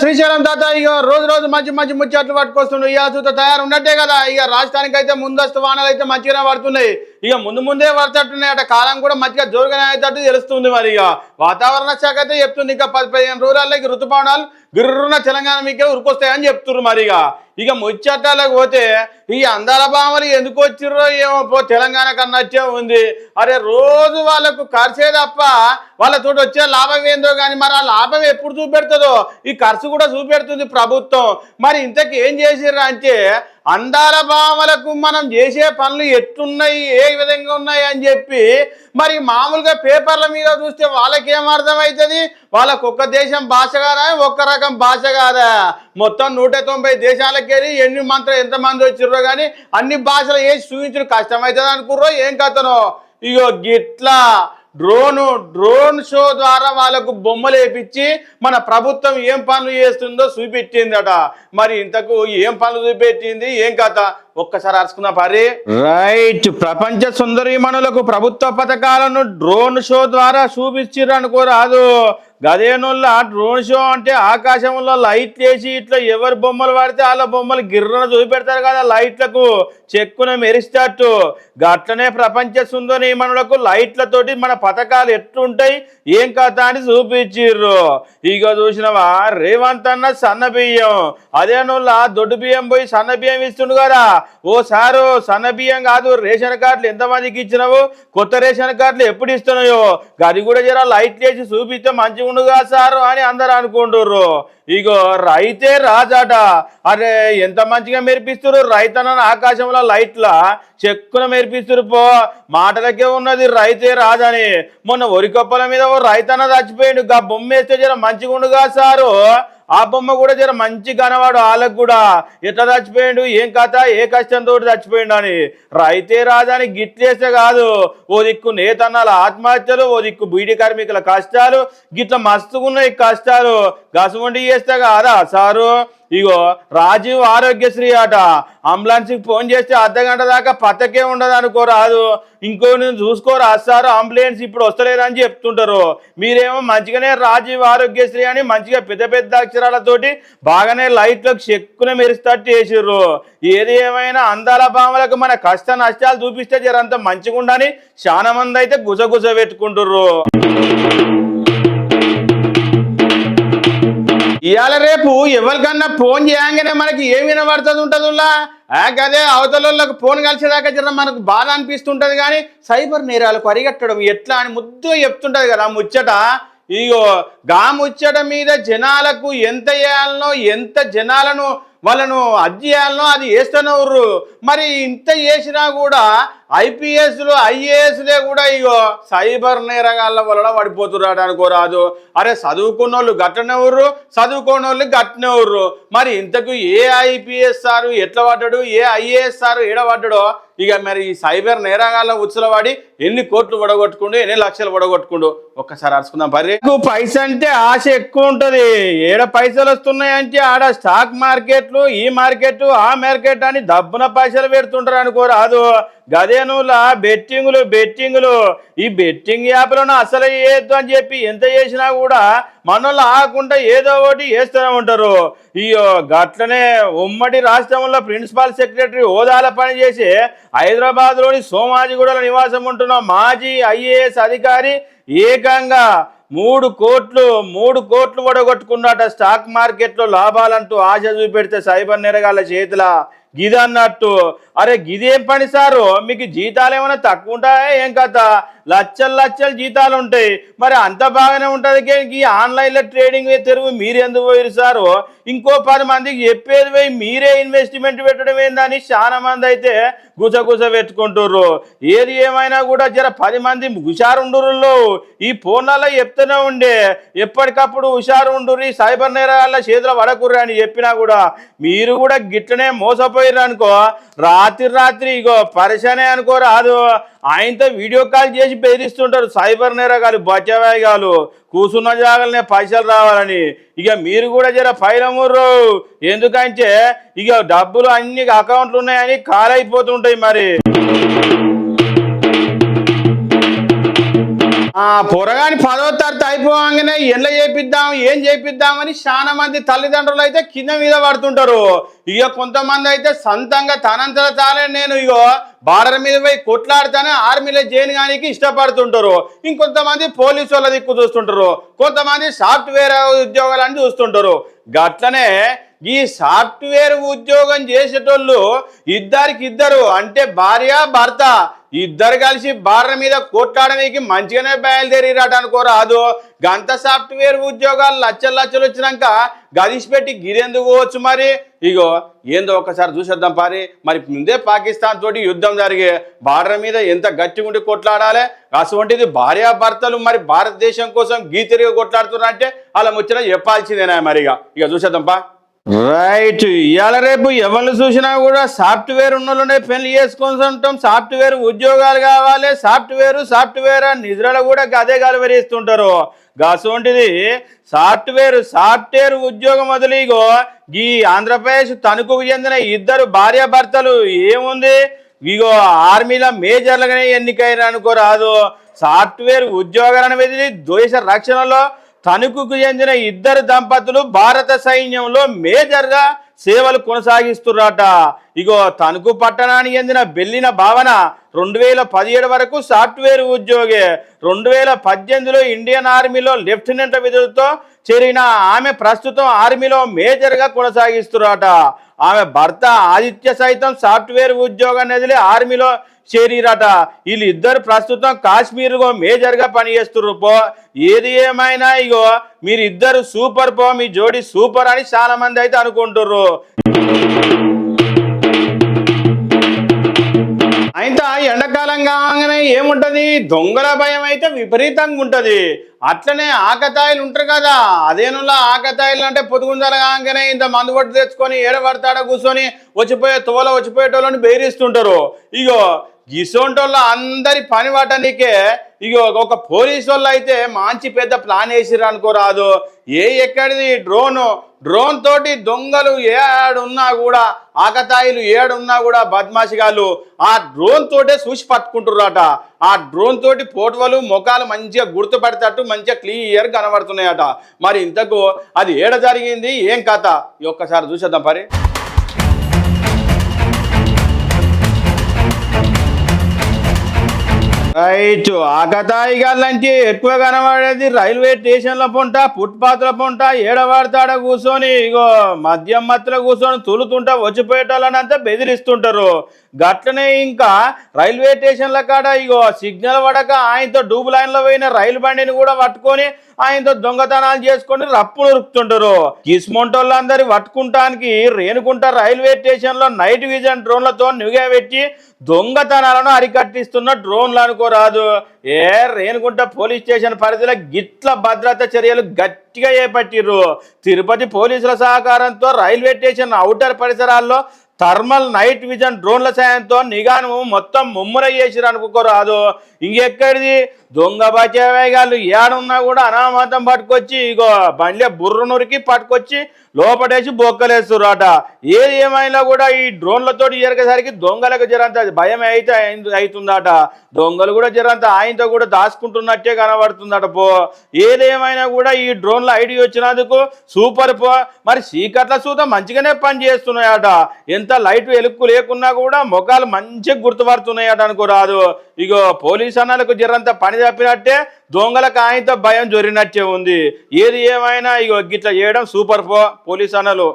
శ్రీశైలం తాత ఇక రోజు రోజు మంచి మంచి ముచ్చట్లు పట్టుకొస్తుండ్రు ఇక చూత తయారు ఉన్నట్టే కదా. ఇక రాష్ట్రానికి అయితే ముందస్తు వానలు అయితే మంచిగానే పడుతున్నాయి. ఇక ముందు ముందే పడతట్టున్నాయి అట. కాలం కూడా మంచిగా జోరుగానే అయ్యేటట్టు తెలుస్తుంది మరి ఇక వాతావరణ శాఖ అయితే చెప్తుంది. ఇంకా పది పదిహేను రోజులకి ఋతుపవనాలు గిర్రున్న తెలంగాణ మీకే ఉరికొస్తాయని చెప్తున్నారు మరి ఇక ఇక ముచ్చట్టాలకు పోతే ఈ అందాల భామలు ఎందుకు వచ్చిర్రో ఏమో పో తెలంగాణ కన్నా ఉంది. అరే రోజు వాళ్ళకు ఖర్చే తప్ప వాళ్ళతో వచ్చే లాభం ఏందో కానీ మరి ఆ లాభం ఎప్పుడు చూపెడుతుందో? ఈ ఖర్చు కూడా చూపెడుతుంది ప్రభుత్వం. మరి ఇంతకు ఏం చేసిర్రా అంటే అందాల భామలకు మనం చేసే పనులు ఎట్టున్నాయి ఏ విధంగా ఉన్నాయి అని చెప్పి మరి మామూలుగా పేపర్ల మీద చూస్తే వాళ్ళకేం అర్థమవుతుంది వాళ్ళకు ఒక్క దేశం భాష కాదా? ఒక్క రకం భాష కాదా? మొత్తం నూట తొంభై దేశాలకు వెళ్ళి ఎన్ని మంత్రం ఎంతమంది వచ్చిర్రో కానీ అన్ని భాషలు వేసి చూపించడం కష్టమవుతుంది అనుకుర్రో ఏం కథనో? ఇగో గిట్లా డ్రోను డ్రోన్ షో ద్వారా వాళ్ళకు బొమ్మలు వేపించి మన ప్రభుత్వం ఏం పనులు చేస్తుందో చూపెట్టిందట. మరి ఇంతకు ఏం పనులు చూపెట్టింది? ఏం కథ? ఒక్కసారి అరుచుకున్నా పరి. రైట్. ప్రపంచ సుందరీమణులకు ప్రభుత్వ పథకాలను డ్రోన్ షో ద్వారా చూపించిర్రు అనుకోరాదు డ్రోన్ షో అంటే ఆకాశంలో లైట్ వేసి ఇట్లా ఎవరు బొమ్మలు పడితే వాళ్ళ బొమ్మలు గిర్రన చూపెడతారు కదా లైట్లకు చెక్కున మెరిస్తట్టు గట్లనే ప్రపంచ సుందరీమణులకు లైట్లతోటి మన పథకాలు ఎట్లుంటాయి? ఏం కథ అని చూపించిర్రు. ఇక చూసినవా? రేవంత్ అన్న సన్న బియ్యం. అదే దొడ్డు బియ్యం పోయి సన్న బియ్యం ఇస్తుండు కదా. ఓ సారు సన్న బియ్యం కాదు రేషన్ కార్డులు ఎంతమందికి ఇచ్చినావు? కొత్త రేషన్ కార్డులు ఎప్పుడు ఇస్తున్నాయో? గది కూడా జర లైట్ వేసి చూపిస్తే మంచిగా ఉండుగా సారు అని అందరు అనుకుంటుర్రు. ఇగో రైతే రాజాట. అరే ఎంత మంచిగా మెరిపిస్తురు రైతన్న ఆకాశంలో లైట్ల చెక్కున మెరిపిస్తురు పో. మాటలకే ఉన్నది రైతే రాజని. మొన్న ఒరికొప్పల మీద ఓ రైతన్న చచ్చిపోయిండు. గా బొమ్మ వేస్తే జర మంచిగా ఉండుగా సారు. ఆ బొమ్మ కూడా జర మంచి కనవాడు వాళ్ళకు కూడా. ఎట్లా చచ్చిపోయాడు? ఏం కథ? ఏ కష్టంతో చచ్చిపోయిండు అని. రైతే రాజాని గిట్లేస్తే కాదు. ఓ దిక్కు నేతన్నాల ఆత్మహత్యలు ఓ దిక్కు బీడీ కార్మికుల కష్టాలు గిట్ల మస్తుగున్నాయి కష్టాలు. గసమండి చేస్తే కాదా సారు? ఇగో రాజీవ్ ఆరోగ్యశ్రీ అట అంబులెన్స్కి ఫోన్ చేస్తే అర్ధ గంట దాకా పత్తకే ఉండదు అనుకోరాదు ఇంకో నేను చూసుకోరా? వస్తారు అంబులెన్స్ ఇప్పుడు వస్తలేదని చెప్తుంటారు. మీరేమో మంచిగానే రాజీవ్ ఆరోగ్యశ్రీ అని మంచిగా పెద్ద పెద్ద అక్షరాలతోటి బాగానే లైట్లకు చెక్కున మెరుస్తట్టు చేసిర్రు. ఏది ఏమైనా అందాల భామలకు మన కష్ట నష్టాలు చూపిస్తే జరంత మంచిగా ఉండని చాలా మంది అయితే గుసగుస పెట్టుకుంటుర్రు. ఇవాళ రేపు ఎవరికన్నా ఫోన్ చేయంగానే మనకి ఏం వినబడుతుంది ఉంటుందిలా అదే అవతలకు ఫోన్ కలిసేదాకా జర మనకు బాధ అనిపిస్తుంటది కానీ సైబర్ నేరాలకు అరిగట్టడం ఎట్లా అని ముద్దుగా చెప్తుంటది కదా ముచ్చట. ఇగో గా ముచ్చట మీద జనాలకు ఎంత వేయాలనో ఎంత జనాలను వాళ్ళను అది చేయాలనో అది వేస్తూనే మరి ఇంత చేసినా కూడా ఐపీఎస్లు ఐఏఎస్లే కూడా ఇగో సైబర్ నేరగాళ్ళ వలన పడిపోతున్నారు అనుకోరాదు అరే చదువుకున్న వాళ్ళు గట్టనే ఉర్రు చదువుకోని వాళ్ళు గట్టనే మరి ఇంతకు ఏ ఐపీఎస్ సారు ఎట్లా పడ్డాడు ఏ ఐఏఎస్ సారు ఏడ పడ్డాడో? ఇక మరి ఈ సైబర్ నేరగాళ్ళ ఉచ్చులవాడి ఎన్ని కోట్లు పడగొట్టుకుండు ఎన్ని లక్షలు పడగొట్టుకుండు ఒక్కసారి అరుచుకుందాం. పరి పైస అంటే ఆశ ఎక్కువ ఉంటుంది. ఏడ పైసలు వస్తున్నాయంటే ఆడ స్టాక్ మార్కెట్లు ఈ మార్కెట్ ఆ మార్కెట్ అని దబ్బున పైసలు పెడుతుంటారు అనుకోరాదు గదేనులా బెట్టింగులు బెట్టింగులు. ఈ బెట్టింగ్ యాప్లను అసలు వేయద్దు అని చెప్పి ఎంత చేసినా కూడా మనల్ని ఆకుండా ఏదో ఒకటి వేస్తూనే ఉంటారు. ఈ గట్లనే ఉమ్మడి రాష్ట్రంలో ప్రిన్సిపల్ సెక్రటరీ హోదాల పనిచేసి హైదరాబాద్లోని సోమాజిగూడలో నివాసం ఉంటున్న మాజీ ఐఏఎస్ అధికారి ఏకంగా మూడు కోట్లు మూడు కోట్లు వడగొట్టుకున్నట స్టాక్ మార్కెట్లో లాభాలంటూ ఆశ చూపెడితే సైబర్ నేరగాళ్ళ చేతిలో. గిదన్నట్టు అరే గిదేం పని సారు? మీకు జీతాలు ఏమైనా తక్కువ ఉంటాయా? ఏం కథ? లచ్చలు లచ్చలు జీతాలు ఉంటాయి. మరి అంత బాగానే ఉంటుంది ఈ ఆన్లైన్లో ట్రేడింగ్ తెరువు మీరు ఎందుకు పోయారు సారు? ఇంకో పది మందికి చెప్పేది పోయి మీరే ఇన్వెస్ట్మెంట్ పెట్టడం ఏందని చాలా మంది అయితే గుసగుస పెట్టుకుంటుర్రు. ఏది ఏమైనా కూడా జర పది మంది హుషారుండురులో ఈ ఫోన్లలో చెప్తూనే ఉండే. ఎప్పటికప్పుడు హుషారు ఉండుర్రి సైబర్ నేరాల చేతిలో పడకుర్రి అని చెప్పినా కూడా. మీరు కూడా గిట్లనే మోసపోయారు అనుకో రాత్రి రాత్రి ఇగో పరిశానే అనుకో రాదు. ఆయనతో వీడియో కాల్ చేసి బెదిరిస్తుంటారు. సైబర్ నేరగాలు బచ్చవాయిగాలు కూర్చున్న జాగాలనే పైసలు రావాలని. ఇక మీరు కూడా జర ఫైలముర్రు ఎందుకంటే ఇక డబ్బులు అన్ని అకౌంట్లు ఉన్నాయని కాల్ అయిపోతుంటాయి మరి. ఆ పొరగాని పదో తరగతి అయిపోగానే ఎల్ల చేపిద్దాం ఏం చేపిద్దామని చాలా మంది తల్లిదండ్రులు అయితే కింద మీద పడుతుంటారు. ఇక కొంతమంది అయితే సొంతంగా తనంతట తానే నేను ఇగో బార్డర్ మీద పోయి కొట్లాడితేనే ఆర్మీలో చేయడానికి ఇష్టపడుతుంటారు. ఇంకొంతమంది పోలీసు వాళ్ళ దిక్కు చూస్తుంటారు. కొంతమంది సాఫ్ట్వేర్ ఉద్యోగాలని చూస్తుంటారు. గట్లనే ఈ సాఫ్ట్వేర్ ఉద్యోగం చేసేటోళ్ళు ఇద్దరికి ఇద్దరు అంటే భార్య భర్త ఇద్దరు కలిసి బార్ర మీద కొట్లాడడానికి మంచిగానే బయలుదేరిరాట అనుకోరాదు గంత సాఫ్ట్వేర్ ఉద్యోగాలు లచ్చలు లచ్చలు వచ్చినాక గదిసి పెట్టి గిరేందుకు పోవచ్చు మరి? ఇగో ఏందో ఒకసారి చూసేద్దాం పారి. మరి ముందే పాకిస్తాన్ తోటి యుద్ధం జరిగే బార్డర్ మీద ఎంత గట్టిగా ఉండి కొట్లాడాలి? అటువంటిది భార్యాభర్తలు మరి భారతదేశం కోసం గీతిరిగా కొట్లాడుతున్నారంటే అలా ముచ్చిన చెప్పాల్సిందేనా మరిగా ఇక చూసేద్దాం పా. రైట్ ఇవాళ రేపు ఎవరిని చూసినా కూడా సాఫ్ట్వేర్ ఉన్న వాళ్ళనే పెళ్ళి చేసుకొని ఉంటాం సాఫ్ట్వేర్ ఉద్యోగాలు కావాలి. సాఫ్ట్వేర్ సాఫ్ట్వేర్ అని నిద్రలో కూడా అదే గలవరిస్తుంటారు గసోంటిది సాఫ్ట్వేర్ సాఫ్ట్వేర్ ఉద్యోగం వదిలిగో ఈ ఆంధ్రప్రదేశ్ తణుకు చెందిన ఇద్దరు భార్యాభర్తలు ఏముంది? ఇగో ఆర్మీలో మేజర్లుగానే అనుకో అనుకోరాదు సాఫ్ట్వేర్ ఉద్యోగాలను వెదిలి దేశ రక్షణలో తణుకుకు చెందిన ఇద్దరు దంపతులు భారత సైన్యంలో మేజర్గా సేవలు కొనసాగిస్తున్నారట ఇగో తణుకు పట్టణానికి చెందిన బెల్లిన భావన రెండు వేల పదిహేడు వరకు సాఫ్ట్వేర్ ఉద్యోగి. రెండు వేల పద్దెనిమిదిలో ఇండియన్ ఆర్మీలో లెఫ్టినెంట్ విధులతో చేరిన ఆమె ప్రస్తుతం ఆర్మీలో మేజర్గా కొనసాగిస్తున్నారట ఆమె భర్త ఆదిత్య సైతం సాఫ్ట్వేర్ ఉద్యోగం వదిలి ఆర్మీలో చేరిరట. వీళ్ళిద్దరు ప్రస్తుతం కాశ్మీర్లో మేజర్గా పనిచేస్తున్నారు పో ఏది ఏమైనా ఇగో మీరు ఇద్దరు సూపర్ పో మీ జోడి సూపర్ అని చాలా మంది అయితే అనుకుంటుర్రు. అయితే ఎండాకాలం కాగానే ఏముంటది? దొంగల భయం అయితే విపరీతంగా ఉంటది. అట్లనే ఆకతాయిలు ఉంటారు కదా. అదేనులా ఆకతాయిలు అంటే పొదుగుందల కాగానే ఇంత మందు పట్టు తెచ్చుకొని ఏడబడతాడ కూర్చొని వచ్చిపోయే తోల వచ్చిపోయేటోళ్ళని బెదిరిస్తుంటారు. ఇగో గిసోంటోళ్ళ అందరి పని పట్టనికే ఇగో ఒక పోలీసు వాళ్ళు అయితే మంచి పెద్ద ప్లాన్ వేసిర్రు అనుకోరాదు ఏ ఎక్కడిది? డ్రోన్. డ్రోన్ తోటి దొంగలు ఏడున్నా కూడా ఆకతాయిలు ఏడున్నా కూడా బద్మాషిగాళ్ళు ఆ డ్రోన్ తోటే చూసి పట్టుకుంటుర్రట. ఆ డ్రోన్ తోటి ఫోటోలు ముఖాలు మంచిగా గుర్తుపడేటట్టు మంచిగా క్లియర్ కనబడుతున్నాయట. మరి ఇంతకు అది ఏడ జరిగింది? ఏం కథ? ఈ ఒక్కసారి చూసేద్దాం పరి. రైట్. ఆకతాయి నుంచి ఎక్కువ కనబడేది రైల్వే స్టేషన్ల పొంట ఫుట్పాత్ల పొంట ఏడవాడతాడ కూర్చొని ఇగో మద్యం మత్తులో కూర్చొని తులుతుంటా వచ్చిపోయేటోళ్ళనంతా బెదిరిస్తుంటారు. గట్లనే ఇంకా రైల్వే స్టేషన్ల కాడ ఇగో సిగ్నల్ పడక ఆయనతో డూబు లైన్లో పోయిన రైలు బండిని కూడా పట్టుకొని ఆయనతో దొంగతనాలు చేసుకొని రప్పులు ఉరుకుతుంటారు. కిస్మొంటోళ్ళందరి పట్టుకుంటానికి రేణుకుంట రైల్వే స్టేషన్లో నైట్ విజన్ డ్రోన్లతో నిగబెట్టి దొంగతనాలను అరికట్టిస్తున్న డ్రోన్లు అనుకోరాదు. ఏ రేణుకుంట పోలీస్ స్టేషన్ పరిధిలో గిట్ల భద్రత చర్యలు గట్టిగా చేపట్టిర్రు. తిరుపతి పోలీసుల సహకారంతో రైల్వే స్టేషన్ అవుటర్ పరిసరాల్లో థర్మల్ నైట్ విజన్ డ్రోన్ల సాయంతో నిఘాను మొత్తం ముమ్మర చేసిరు అనుకోరాదు ఇంకెక్కడిది? దొంగ బచేగాళ్ళు ఏడున్నా కూడా అనామతం పట్టుకొచ్చి ఇగో బండ్లే బుర్ర నురికి పట్టుకొచ్చి లోపటేసి బొక్కలేస్తురాట ఏది ఏమైనా కూడా ఈ డ్రోన్లతో జరిగేసరికి దొంగలకు జరంత భయం అయితే అవుతుందట దొంగలు కూడా జరంత ఆయనతో కూడా దాచుకుంటున్నట్టే కనబడుతుందట పో. ఏదేమైనా కూడా ఈ డ్రోన్ల ఐడి వచ్చినందుకు సూపర్ పో. మరి చీకట్ల సూత మంచిగానే పని చేస్తున్నాయట ఎంత లైట్ ఎలుక్కు లేకున్నా కూడా ముఖాలు మంచిగా గుర్తుపడుతున్నాయట అనుకోరాదు. ఇగో పోలీస్ అన్నలకు జరంత పని చెప్పినట్టే దొంగల కాయంతో భయం జొరినట్టే ఉంది. ఏది ఏమైనా ఇక గిట్ల చేయడం సూపర్ పో పోలీస్ అన్నలు.